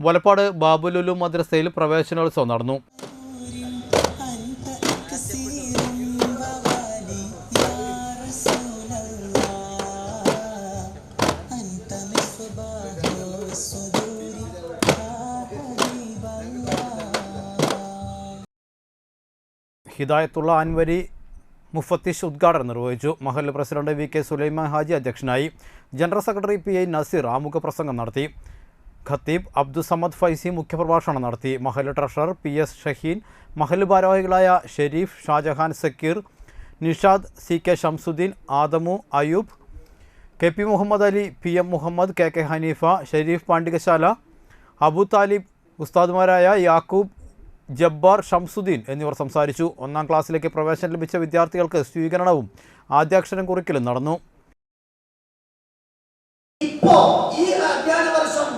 വലപ്പാട് ബാബുലുലു മദ്രസയിൽ പ്രവേശനോത്സവം നടന്നു. ഹിദായത്തുള്ള അൻവരി മുഫത്തിഷ് ഉദ്ഘാടനം നിർവഹിച്ചു. Mahal president V K Sulaiman Haji അധ്യക്ഷനായി. General secretary P I Naseer ആമുഖ പ്രസംഗം നടത്തി. ഖത്തീബ് അബ്ദുസമദ് ഫൈസി മുഖ്യപ്രഭാഷണം നടത്തി. മഹൽ ട്രഷറർ പി എസ് ഷഹീൻ മഹൽ ഭാരവാഹികളായ Sherif Shajahan Sakkeer Nishad C K Shamsuddin Adamu Ayoob K P Muhammad Ali P M Muhammad K K Haneefa Sherif Pandikasala Abu Thalib ഉസ്താദുമാരായ Yakub Jabbar Shamsuddin എന്നിവർ സംസാരിച്ചു. ഒന്നാം ക്ലാസ്സിലേക്ക് പ്രവേശനം ലഭിച്ച വിദ്യാർത്ഥികൾക്ക് സ്വീകരണവും ആദ്യാക്ഷരം കുറിക്കലും നടന്നു ഇപ്പോ ഈ അധ്യയന വർഷം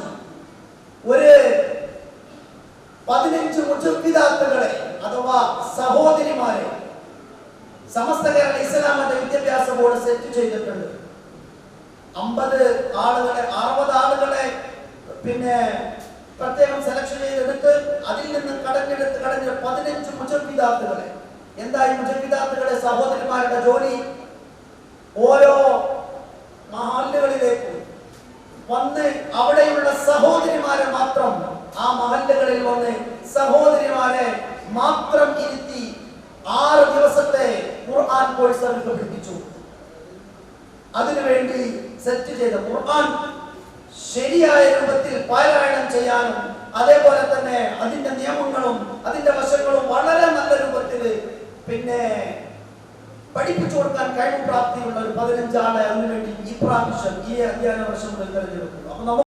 ഒരു പതിനഞ്ച് മുജുദ്ദിദാത്തുകളെ അഥവാ സഹോദരിമാരെ സമസ്ത കേരള ഇസ്ലാം മത വിദ്യാഭ്യാസ ബോർഡ് സെറ്റ് ചെയ്തിട്ടുണ്ട്. അമ്പത് ആളുകളെ അറുപത് ആളുകളെ പിന്നെ പ്രത്യേകം സെലക്ഷൻ ചെയ്തെടുത്ത് അതിൽ നിന്ന് കടഞ്ഞെടുത്ത് കടഞ്ഞ പതിനഞ്ച് മുജദ്ദിദാത്തുകളെ. എന്തായി മുജദ്ദിദാത്തുകളെ സഹോദരിമാരുടെ ജോലി? ഓരോ വന്ന് അവിടെയുള്ള സഹോദരിമാരെ മാത്രം ആ മഹല്ലുകളിൽ വന്ന് സഹോദരിമാരെ മാത്രം ഇരുത്തി ആറ് ദിവസത്തെ ഖുർആൻ കോഴ്സ് അവർക്ക് പഠിപ്പിച്ചു. അതിനുവേണ്ടി സെറ്റ് ചെയ്ത ഖുർആൻ ശരിയായ രൂപത്തിൽ പാരായണം ചെയ്യാനും അതേപോലെ തന്നെ അതിന്റെ നിയമങ്ങളും അതിന്റെ വശങ്ങളും വളരെ നല്ല രൂപത്തിൽ പിന്നെ പഠിപ്പിച്ചു കൊടുക്കാൻ കഴിവ് പ്രാപ്തിയുള്ള ഒരു പതിനഞ്ചാളെ അതിനുവേണ്ടി ഈ പ്രാവശ്യം ഈ അധ്യയന വർഷം മുതൽ തെരഞ്ഞെടുക്കും